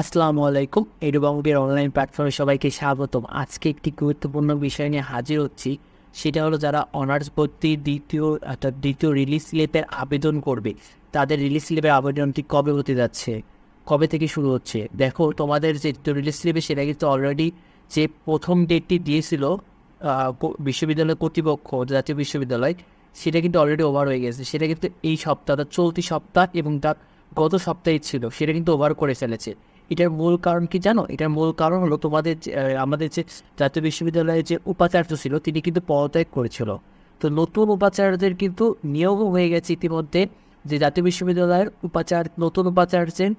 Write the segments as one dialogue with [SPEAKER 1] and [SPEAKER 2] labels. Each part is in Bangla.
[SPEAKER 1] আসসালামু আলাইকুম এডুবাংবির অনলাইন প্ল্যাটফর্মে সবাইকে স্বাগতম। আজকে একটি গুরুত্বপূর্ণ বিষয় নিয়ে হাজির হচ্ছি। সেটা হলো যারা অনার্স ভর্তি দ্বিতীয়, অর্থাৎ দ্বিতীয় রিলিজ স্লিপের আবেদন করবে, তাদের রিলিজ স্লিপের আবেদনটি কবে হতে যাচ্ছে? কবে থেকে শুরু হচ্ছে? দেখো, তোমাদের যে রিলিজ স্লিপে সেটা কিন্তু অলরেডি যে প্রথম ডেটটি দিয়েছিল বিশ্ববিদ্যালয় কর্তৃপক্ষ, জাতীয় বিশ্ববিদ্যালয়, সেটা কিন্তু অলরেডি ওভার হয়ে গেছে। সেটা কিন্তু এই সপ্তাহ চলতি সপ্তাহ এবং তার গত সপ্তাহে ছিল, সেটা কিন্তু ওভার করে ফেলেছে। এটার মূল কারণ কি জানো? এটার মূল কারণ হলো তোমাদের আমাদের যে জাতীয় বিশ্ববিদ্যালয়ের যে উপাচার্য ছিল, তিনি কিন্তু পদত্যাগ করেছিল। তো নতুন উপাচার্যদের কিন্তু নিয়োগ হয়ে গেছে ইতিমধ্যে, যে জাতীয় বিশ্ববিদ্যালয়ের উপাচার নতুন উপাচার্যের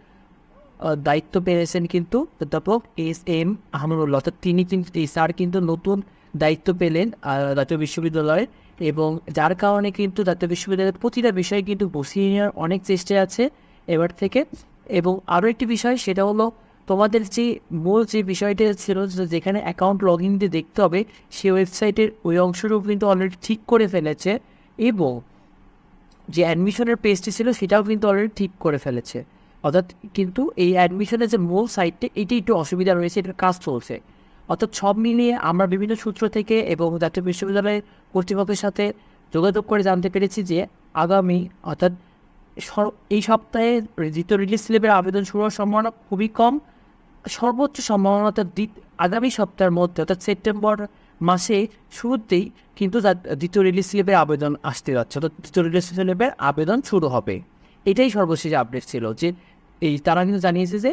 [SPEAKER 1] দায়িত্ব পেয়েছেন কিন্তু, অধ্যাপক এস এম আহমদুল্লাহ। অর্থাৎ তিনি কিন্তু, এই স্যার কিন্তু নতুন দায়িত্ব পেলেন জাতীয় বিশ্ববিদ্যালয়ের এবং যার কারণে কিন্তু জাতীয় বিশ্ববিদ্যালয়ের প্রতিটা বিষয়ে কিন্তু বসিয়ে নেওয়ার অনেক চেষ্টা আছে। এবার থেকে এবং আরও একটি বিষয়, সেটা হলো তোমাদের যে মূল যে বিষয়টা ছিল যেখানে অ্যাকাউন্ট লগ ইন দিয়ে দেখতে হবে, সেই ওয়েবসাইটের ওই অংশটুকু কিন্তু অলরেডি ঠিক করে ফেলেছে এবং যে অ্যাডমিশনের পেজটি ছিল, সেটাও কিন্তু অলরেডি ঠিক করে ফেলেছে। অর্থাৎ কিন্তু এই অ্যাডমিশনের যে মূল সাইটটি এটি একটু অসুবিধা রয়েছে, এটার কাজ চলছে। অর্থাৎ সব মিলিয়ে আমরা বিভিন্ন সূত্র থেকে এবং জাতীয় বিশ্ববিদ্যালয়ের কর্তৃপক্ষের সাথে যোগাযোগ করে জানতে পেরেছি যে আগামী, অর্থাৎ এই সপ্তাহে দ্বিতীয় রিলিজ স্লিপের আবেদন শুরু হওয়ার সম্ভাবনা খুবই কম। সর্বোচ্চ সম্ভাবনা অর্থাৎ আগামী সপ্তাহের মধ্যে, অর্থাৎ সেপ্টেম্বর মাসে শুরুতেই কিন্তু দ্বিতীয় রিলিজ স্লিপের আবেদন আসতে যাচ্ছে। অর্থাৎ দ্বিতীয় রিলিজ স্লিপের আবেদন শুরু হবে। এটাই সর্বশেষ আপডেট ছিল যে, এই তারা কিন্তু জানিয়েছে যে,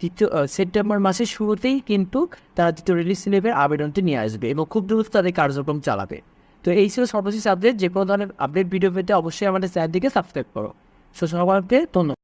[SPEAKER 1] দ্বিতীয় সেপ্টেম্বর মাসের শুরুতেই কিন্তু তারা দ্বিতীয় রিলিজ স্লিপের আবেদনটি নিয়ে আসবে এবং খুব দ্রুত তাদের কার্যক্রম চালাবে। তো এই ছিল সর্বশেষ আপডেট যে কোনো ধরনের আপডেট ভিডিও পেতে অবশ্যই আমাদের চ্যানেলটিকে সাবস্ক্রাইব করো। その場でどんどん